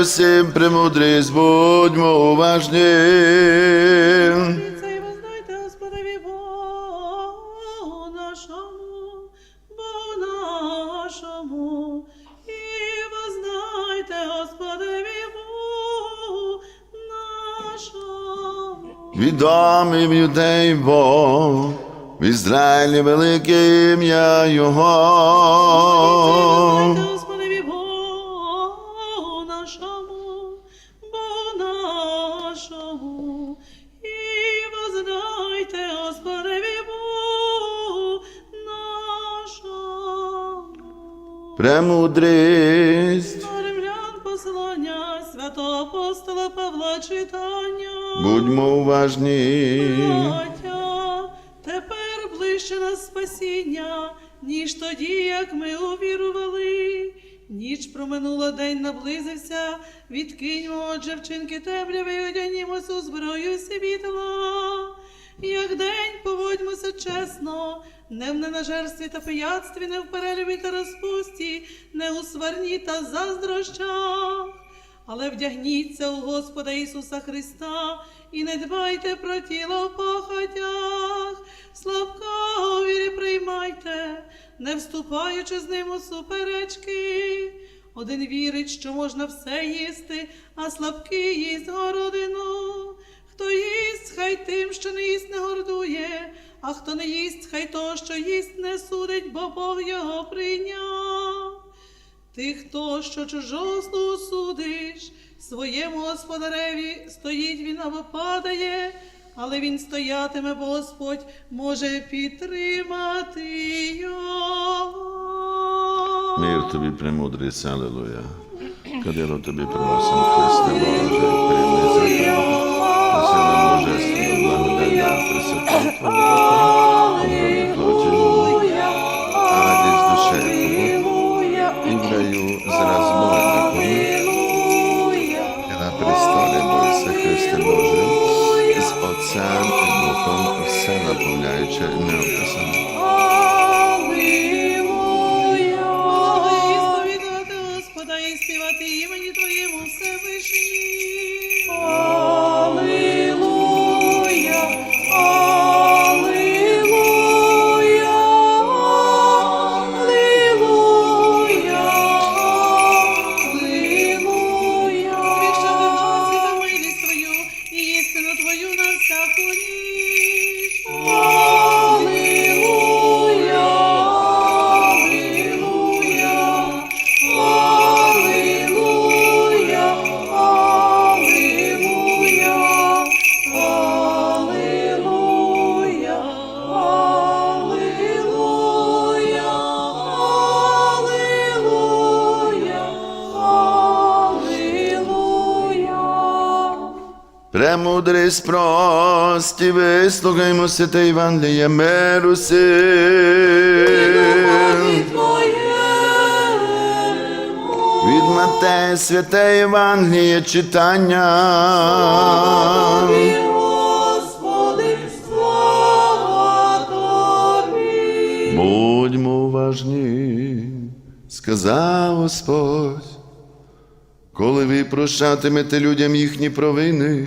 Усім премудрість, будьмо уважні. Це й вознайте Господові Богу нашому, Богу нашому, і вознайте Господові Богу нашому. Відомий в юдей Бог, в Ізраїлі велике ім'я Його. Премудрість, Римлян послання святого апостола Павла читання. будьмо уважні. Браття, тепер ближче нас спасіння, ніж тоді, як ми увірували. Ніч проминула, день наблизився, відкиньмо, отже, вчинки темряви одягнімося у зброю світла. Як день поводьмося чесно, не в ненажерстві та пияцтві, не в перелюбі та розпусті, не у сварні та заздрощах. Але вдягніться у Господа Ісуса Христа і не дбайте про тіло в похотях, слабка у вірі приймайте, не вступаючи з ним у суперечки. Один вірить, що можна все їсти, а слабкий їсть городину. Хто їсть, хай тим, що не їсть, не гордує, а хто не їсть, хай то, що їсть, не судить, бо Бог його прийняв. Ти, хто що чужого судиш, своєму господареві стоїть він або падає, але він стоятиме, Господь може підтримати його. Мир тобі, премудрість, алілуя. Кадило тобі приносим Христе Боже, прийми за Пресвятого Твого, обраний плоті, а радість Твого, і в раю зраз морником, і на престолі Бойся Христе Боже, з Отцем і Духом все наповняючи неописано. Премудрість прості, вислухаймо святе Євангеліє миру сил. Від Матея святе Євангеліє читання. Господи, слава Тобі. Будьмо уважні, сказав Господь, коли ви прощатимете людям їхні провини,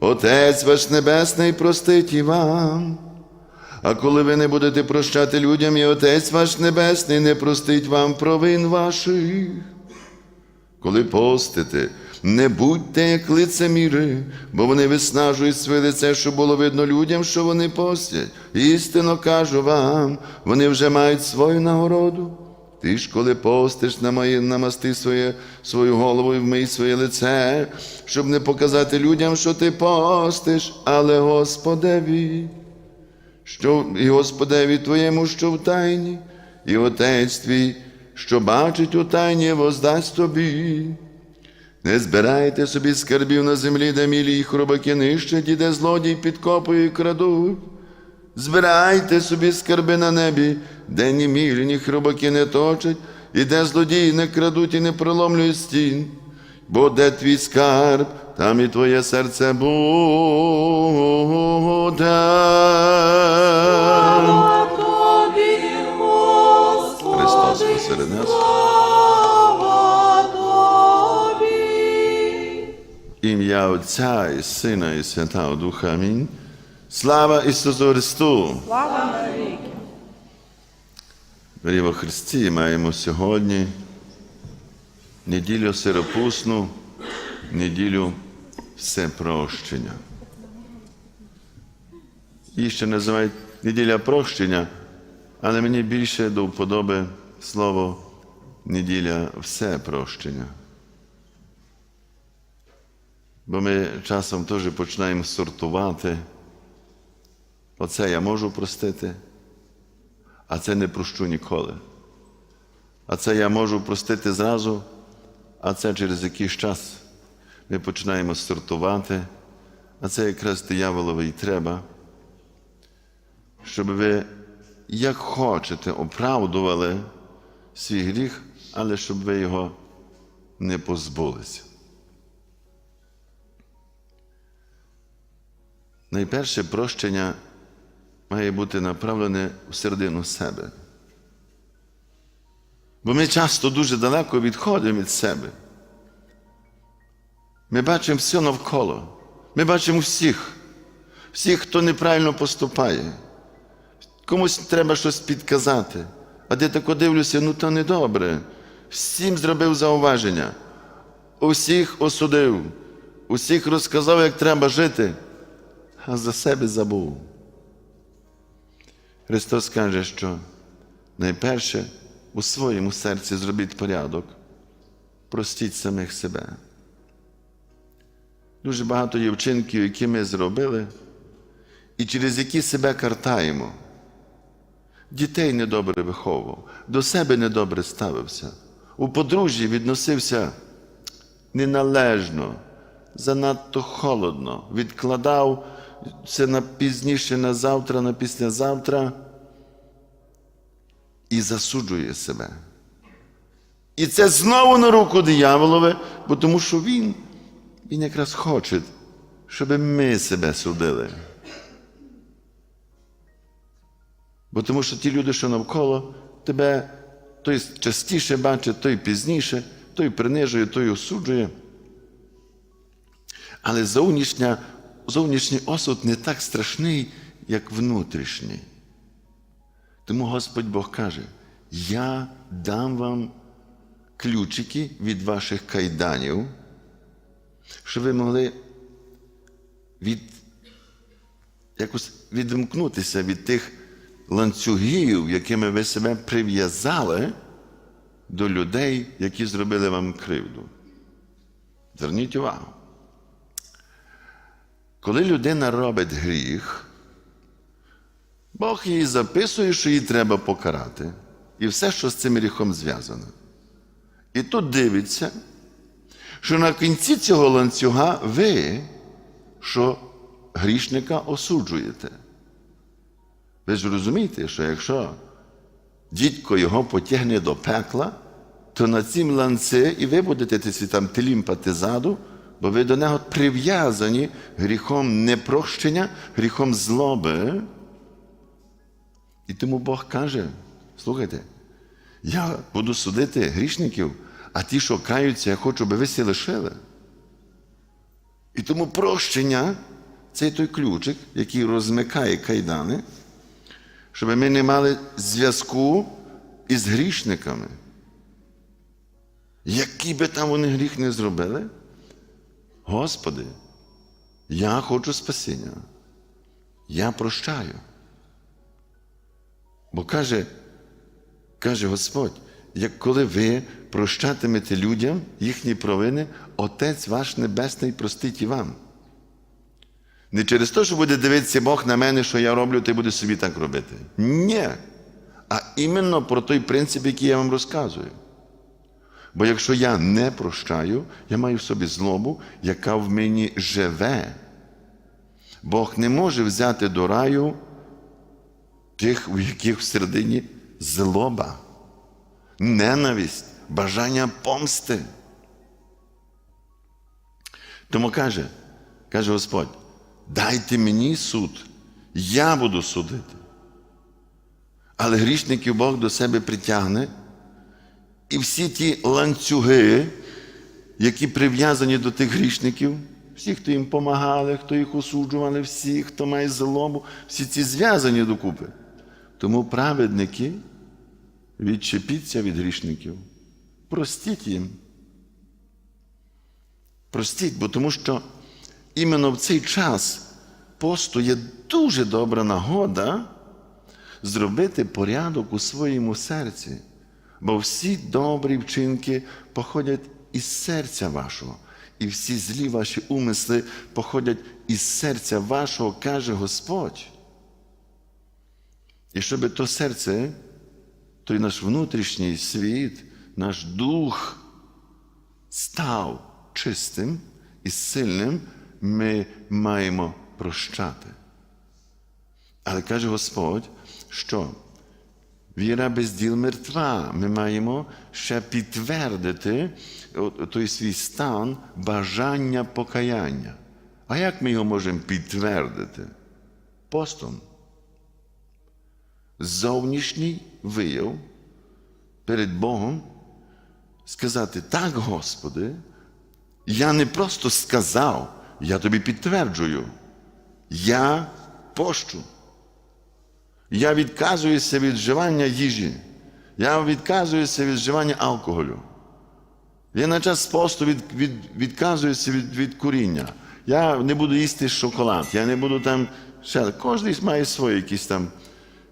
Отець ваш Небесний простить і вам. А коли ви не будете прощати людям, і Отець ваш Небесний не простить вам провин ваших. Коли постите, не будьте як лицеміри, бо вони виснажують своє лице, щоб було видно людям, що вони постять. Істинно кажу вам, вони вже мають свою нагороду. Ти ж, коли постиш, намає- намасти своє, свою голову і вмий своє лице, щоб не показати людям, що ти постиш, але Господеві що і Господеві твоєму, що в тайні, і Отець твій, що бачить у тайні, воздасть тобі. Не збирайте собі скарбів на землі, де мілі і хробаки нищать, і де злодій підкопує і крадуть. Збирайте собі скарби на небі, де ні мілі, ні хробаки не точать, і де злодії не крадуть і не проломлюють стін. Бо де твій скарб, там і твоє серце буде. Христос посеред нас. Ім'я Отця і Сина і Святого Духа. Амінь. Слава Ісусу Христу! Слава навіки! Дорогі во Христі маємо сьогодні неділю сиропусну, неділю всепрощення. Її ще називають неділя прощення, але мені більше до вподоби слово неділя всепрощення. Бо ми часом теж починаємо сортувати. Оце я можу простити, а це не прощу ніколи. А це я можу простити зразу, а це через якийсь час ми починаємо сортувати, а це якраз дияволове і треба, щоб ви як хочете оправдували свій гріх, але щоб ви його не позбулися. Найперше прощення має бути направлене всередину себе. Бо ми часто дуже далеко відходимо від себе. Ми бачимо все навколо. Ми бачимо всіх, всіх, хто неправильно поступає. Комусь треба щось підказати. А де тако дивлюся, ну то недобре. Всім зробив зауваження, усіх осудив, усіх розказав, як треба жити, а за себе забув. Христос каже, що найперше у своєму серці зробіть порядок, простіть самих себе. Дуже багато є вчинків, які ми зробили, і через які себе картаємо. Дітей недобре виховував, до себе недобре ставився, у подружжі відносився неналежно, занадто холодно, відкладав це на пізніше, на завтра, на післязавтра і засуджує себе. І це знову на руку дияволове, бо тому що він, він якраз хоче, щоб ми себе судили. Бо тому що ті люди, що навколо тебе, той частіше бачить, той пізніше, той принижує, той осуджує. Але зовнішня, зовнішній осуд не так страшний, як внутрішній. Тому Господь Бог каже: Я дам вам ключики від ваших кайданів, щоб ви могли від, якось відімкнутися від тих ланцюгів, якими ви себе прив'язали до людей, які зробили вам кривду. Зверніть увагу. Коли людина робить гріх, Бог їй записує, що її треба покарати. І все, що з цим гріхом зв'язано. І тут дивиться, що на кінці цього ланцюга ви, що грішника осуджуєте. Ви ж розумієте, що якщо дідько його потягне до пекла, то на цім ланці і ви будете там телімпати ззаду, бо ви до нього прив'язані гріхом непрощення, гріхом злоби. І тому Бог каже: слухайте, я буду судити грішників, а ті, що каються, я хочу, аби ви всі лишили. І тому прощення це той ключик, який розмикає кайдани, щоб ми не мали зв'язку із грішниками. Який би там вони гріх не зробили, Господи, я хочу спасіння. Я прощаю. Бо каже, каже Господь, як коли ви прощатимете людям їхні провини, Отець ваш Небесний простить і вам. Не через те, що буде дивитися Бог на мене, що я роблю, ти буде собі так робити. Ні. А іменно про той принцип, який я вам розказую. Бо якщо я не прощаю, я маю в собі злобу, яка в мені живе. Бог не може взяти до раю тих, у яких всередині злоба, ненависть, бажання помсти. Тому каже, каже Господь, дайте мені суд, я буду судити. Але грішників Бог до себе притягне, і всі ті ланцюги, які прив'язані до тих грішників, всі, хто їм помагали, хто їх осуджували, всі, хто має злобу, всі ці зв'язані докупи. Тому праведники відчепіться від грішників. Простіть їм. Простіть, бо тому що іменно в цей час посту є дуже добра нагода зробити порядок у своєму серці. Бо всі добрі вчинки походять із серця вашого, і всі злі ваші умисли походять із серця вашого, каже Господь. І щоб то серце, той наш внутрішній світ, наш дух став чистим і сильним, ми маємо прощати. Але каже Господь, що віра без діл мертва. Ми маємо ще підтвердити той свій стан бажання покаяння. А як ми його можемо підтвердити? Постом. Зовнішній вияв перед Богом сказати, так, Господи, я не просто сказав, я тобі підтверджую. Я пощу. Я відказуюся від вживання їжі. Я відказуюся від вживання алкоголю. Я на час посту від, від, відказуюся від, від куріння. Я не буду їсти шоколад, я не буду там. ще. Кожен має свої якісь там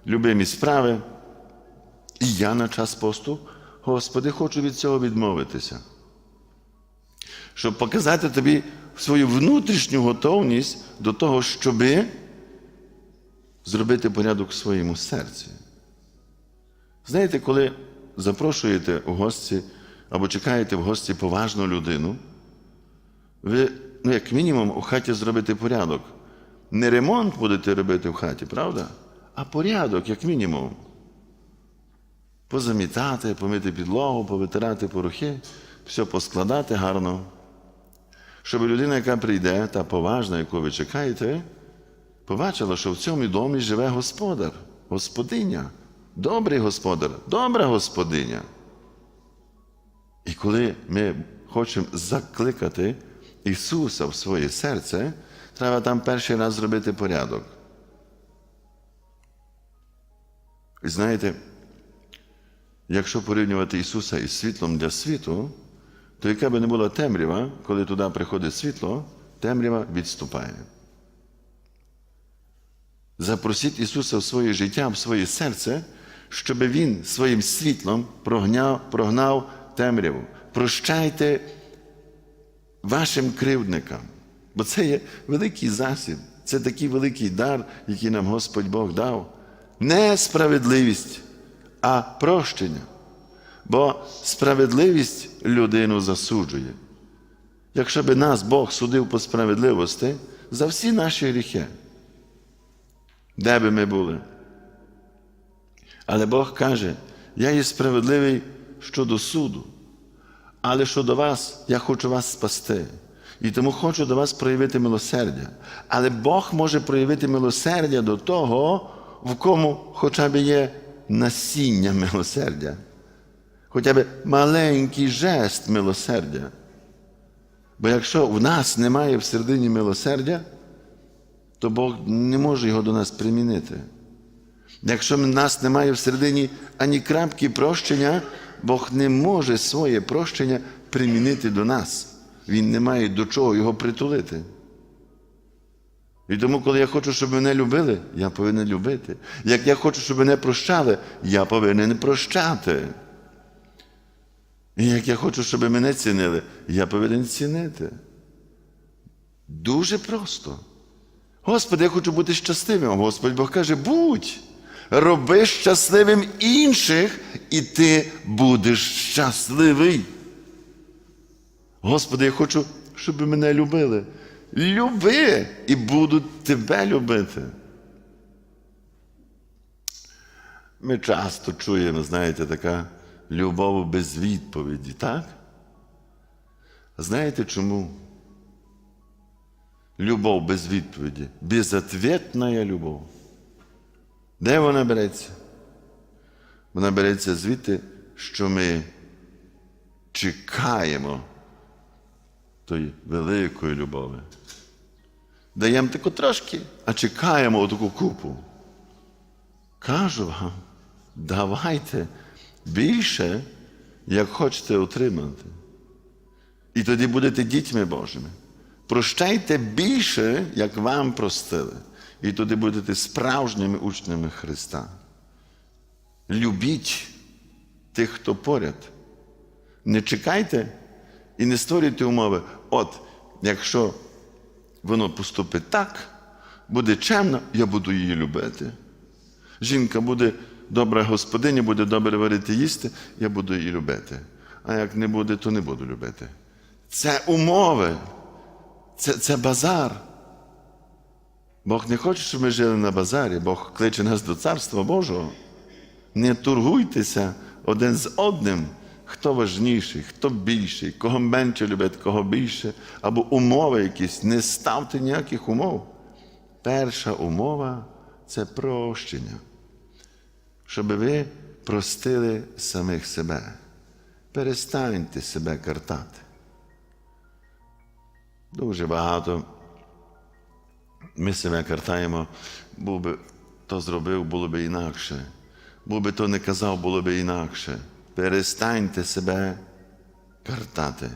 любимі справи. І я на час посту, Господи, хочу від цього відмовитися. Щоб показати тобі свою внутрішню готовність до того, щоби зробити порядок в своєму серці. Знаєте, коли запрошуєте в гості або чекаєте в гості поважну людину, ви, ну, як мінімум, у хаті зробите порядок. Не ремонт будете робити в хаті, правда? А порядок, як мінімум. Позамітати, помити підлогу, повитирати порохи, все поскладати гарно. Щоб людина, яка прийде, та поважна, яку ви чекаєте, побачила, що в цьому домі живе господар, господиня, добрий господар, добра господиня. І коли ми хочемо закликати Ісуса в своє серце, треба там перший раз зробити порядок. І знаєте, якщо порівнювати Ісуса із світлом для світу, то яка би не була темрява, коли туди приходить світло, темрява відступає. Запросіть Ісуса в своє життя, в своє серце, щоб Він своїм світлом прогняв, прогнав темряву. Прощайте вашим кривдникам, бо це є великий засіб, це такий великий дар, який нам Господь Бог дав. Не справедливість, а прощення. Бо справедливість людину засуджує. Якщо би нас Бог судив по справедливості за всі наші гріхи, де би ми були? Але Бог каже, я є справедливий щодо суду, але щодо вас я хочу вас спасти. І тому хочу до вас проявити милосердя. Але Бог може проявити милосердя до того, в кому хоча б є насіння милосердя хоча б маленький жест милосердя. Бо якщо в нас немає всередині милосердя, то Бог не може його до нас примінити. Якщо в нас немає всередині ані крапки прощення, Бог не може своє прощення примінити до нас. Він не має до чого його притулити. І тому, коли я хочу, щоб мене любили, я повинен любити. Як я хочу, щоб мене прощали, я повинен прощати. І як я хочу, щоб мене цінили, я повинен цінити. Дуже просто. Господи, я хочу бути щасливим. Господь Бог каже, будь, роби щасливим інших, і ти будеш щасливий. Господи, я хочу, щоб мене любили. Люби і буду тебе любити. Ми часто чуємо, знаєте, така любов без відповіді, так? Знаєте чому? Любов без відповіді, безответна любов. Де вона береться? Вона береться звідти, що ми чекаємо тої великої любові. Даємо таку трошки, а чекаємо таку купу. Кажу вам, давайте більше, як хочете отримати. І тоді будете дітьми Божими. Прощайте більше, як вам простили. І тоді будете справжніми учнями Христа. Любіть тих, хто поряд. Не чекайте і не створюйте умови. От, якщо воно поступить так, буде чемно, я буду її любити. Жінка буде добра господиня, буде добре варити їсти, я буду її любити. А як не буде, то не буду любити. Це умови, це, це базар. Бог не хоче, щоб ми жили на базарі, Бог кличе нас до Царства Божого. Не торгуйтеся один з одним, хто важніший, хто більший, кого менше любить, кого більше, або умови якісь. Не ставте ніяких умов. Перша умова це прощення, щоб ви простили самих себе. Перестаньте себе картати. Дуже багато ми себе картаємо, був би то зробив, було би інакше. Був би то не казав, було би інакше. Перестаньте себе картати.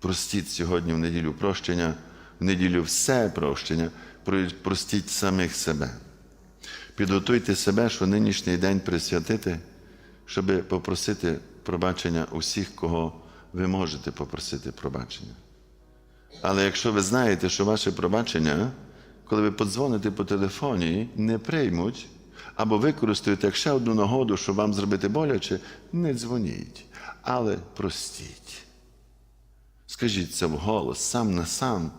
Простіть сьогодні в неділю прощення, в неділю все прощення, простіть самих себе. Підготуйте себе, що нинішній день присвятити, щоб попросити пробачення усіх, кого ви можете попросити пробачення. Але якщо ви знаєте, що ваше пробачення, коли ви подзвоните по телефоні, не приймуть, або використаєте як ще одну нагоду, щоб вам зробити боляче, не дзвоніть, але простіть. Скажіть це вголос, сам на сам,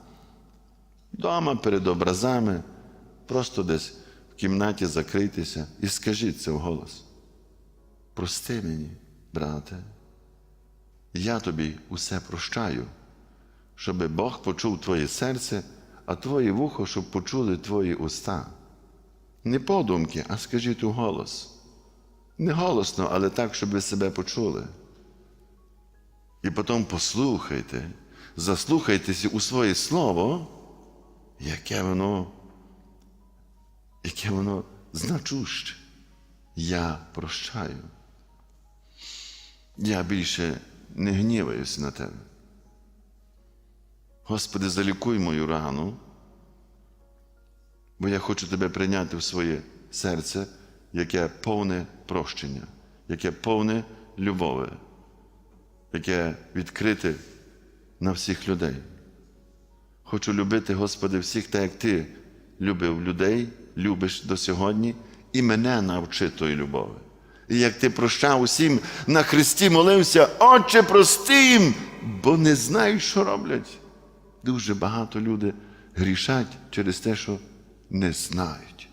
дома перед образами, просто десь в кімнаті закрийтеся і скажіть це вголос. Прости мені, брате, я тобі усе прощаю щоб Бог почув твоє серце, а твоє вухо, щоб почули твої уста. Не подумки, а скажіть у голос. Не голосно, але так, щоб ви себе почули. І потім послухайте, заслухайтеся у своє слово, яке воно, яке воно значуще. Я прощаю. Я більше не гніваюся на тебе. Господи, залікуй мою рану, бо я хочу Тебе прийняти в своє серце, яке повне прощення, яке повне любові, яке відкрите на всіх людей. Хочу любити, Господи, всіх так, як Ти любив людей, любиш до сьогодні, і мене навчи тої любові. І як ти прощав усім на Христі молився, Отче, прости їм, бо не знають, що роблять. Дуже багато людей грішать через те, що не знають.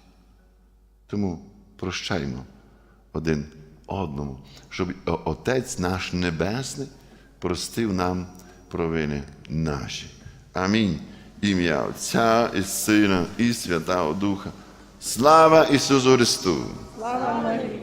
Тому прощаймо один одному, щоб Отець наш Небесний простив нам провини наші. Амінь. Ім'я Отця і Сина, і Святого Духа. Слава Ісусу Христу! Слава Марії!